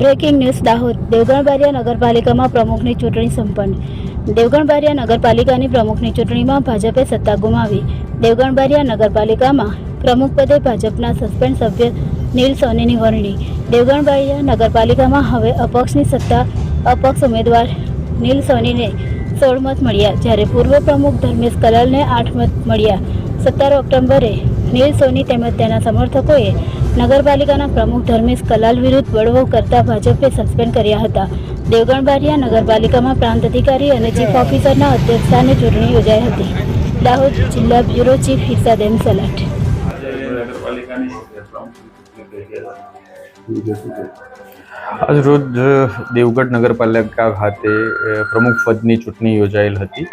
Breaking news Dahod Devgadh Baria નગરપાલિકામાં પ્રમુખની ચૂંટણી સંપન્ન. દેવગણ બારિયા નગરપાલિકાની પ્રમુખની ચૂંટણીમાં ભાજપે સત્તા ગુમાવી. દેવગણ બારિયા નગરપાલિકામાં પ્રમુખ પદે ભાજપના સસ્પેન્ડ સભ્ય નીલ સોનીની વરણી. દેવગણ બારિયા નગરપાલિકામાં હવે અપક્ષની સત્તા, અપક્ષ ઉમેદવાર નીલ સોનીને સોળ મત મળ્યા, જ્યારે પૂર્વ પ્રમુખ ધર્મેશ કલાલને આઠ મત મળ્યા. સત્તર ઓક્ટોબરે નીલ સોની તેમજ તેના સમર્થકોએ નગરપાલિકાના પ્રમુખ ધર્મેશ કલાલ વિરુદ્ધ બળવો કરતા ભાજપે સસ્પેન્ડ કર્યા હતા. દેવગણ બારિયા નગરપાલિકામાં પ્રાંત અધિકારી અને ચીફ ઓફિસરના અધ્યક્ષસ્થાને ચૂંટણી યોજાઈ હતી. દાહોદ જિલ્લા બ્યુરો ચીફ હિરસાદેન સલાટ. આજરોજ દેવગઢ નગરપાલિકા ખાતે પ્રમુખ પદની ચૂંટણી યોજાયેલ હતી.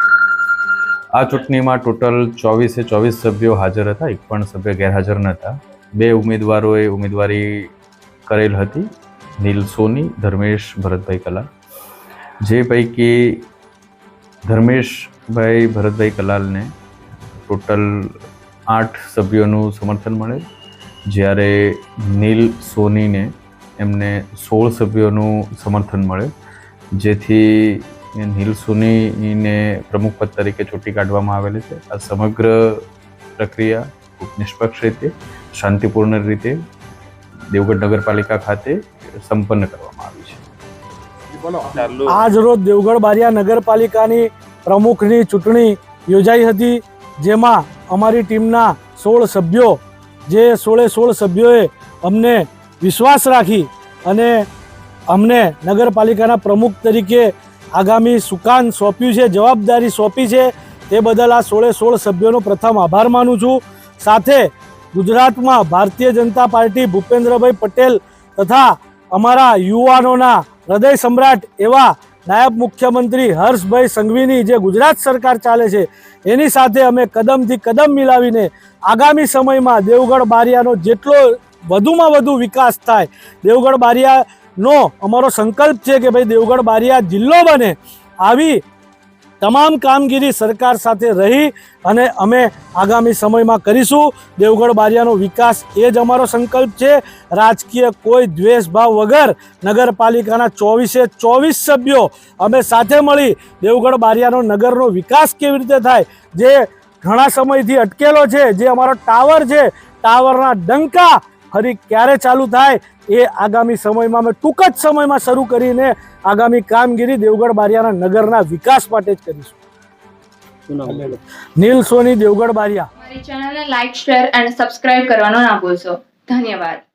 આ ચૂંટણીમાં ટોટલ ચોવીસે ચોવીસ સભ્યો હાજર હતા એક પણ સભ્ય ગેરહાજર નહોતા બે ઉમેદવારોએ ઉમેદવારી કરેલ હતી, નીલ સોની, ધર્મેશ ભરતભાઈ કલાલ જે પૈકી ધર્મેશભાઈ ભરતભાઈ કલાલને ટોટલ આઠ સભ્યોનું સમર્થન મળે. જ્યારે નીલ સોનીને એમને સોળ સભ્યોનું સમર્થન મળે. જેથી નીલ સોનીને પ્રમુખપદ તરીકે ચૂંટી કાઢવામાં આવેલી છે. આ સમગ્ર પ્રક્રિયા ખૂબ નિષ્પક્ષ રીતે શાંતિપૂર્ણ રીતે દેવગઢ નગરપાલિકા ખાતે સંપન્ન કરવામાં આવી છે. આજ રોજ દેવગઢ બારિયા નગરપાલિકાની પ્રમુખની ચૂંટણી યોજાઈ હતી જેમાં અમારી ટીમના સોળ સભ્યો જે સોળે સોળ સભ્યોએ અમને વિશ્વાસ રાખી અને અમને નગરપાલિકાના પ્રમુખ તરીકે આગામી સુકાન સોંપ્યું છે જવાબદારી સોંપી છે તે બદલ આ સોળે સોળ સભ્યોનો પ્રથમ આભાર માનું છું. સાથે ગુજરાતમાં ભારતીય જનતા પાર્ટી ભૂપેન્દ્રભાઈ પટેલ તથા અમારા યુવાનોના હૃદય સમ્રાટ એવા નાયબ મુખ્યમંત્રી હર્ષભાઈ સંઘવીની જે ગુજરાત સરકાર ચાલે છે, એની સાથે અમે કદમથી કદમ મિલાવીને આગામી સમયમાં દેવગઢ બારિયાનો જેટલો વધુમાં વધુ વિકાસ થાય, દેવગઢ બારિયાનો અમારો સંકલ્પ છે કે ભાઈ દેવગઢ બારિયા જિલ્લો બને, આવી તમામ કામગીરી સરકાર સાથે રહી અને અમે આગામી સમયમાં કરીશું. દેવગઢ બારિયાનો વિકાસ એ જ અમારો સંકલ્પ છે. રાજકીય કોઈ દ્વેષભાવ વગર નગરપાલિકાના ચોવીસે ચોવીસ સભ્યો અમે સાથે મળી દેવગઢ બારિયાનો નગરનો વિકાસ કેવી રીતે થાય? જે ઘણા સમયથી અટકેલો છે, જે અમારો ટાવર છે, ટાવરના ડંકા ફરી ક્યારે ચાલુ થાય એ આગામી સમયમાં અમે ટૂંક જ સમયમાં શરૂ કરીને આગામી કામગીરી દેવગઢ બારિયાના નગરના વિકાસ માટે જ કરીશું. નીલ સોની દેવગઢ બારિયા. અમારી ચેનલને લાઇક શેર અને સબસ્ક્રાઇબ કરવાનો ના ભૂલશો. ધન્યવાદ.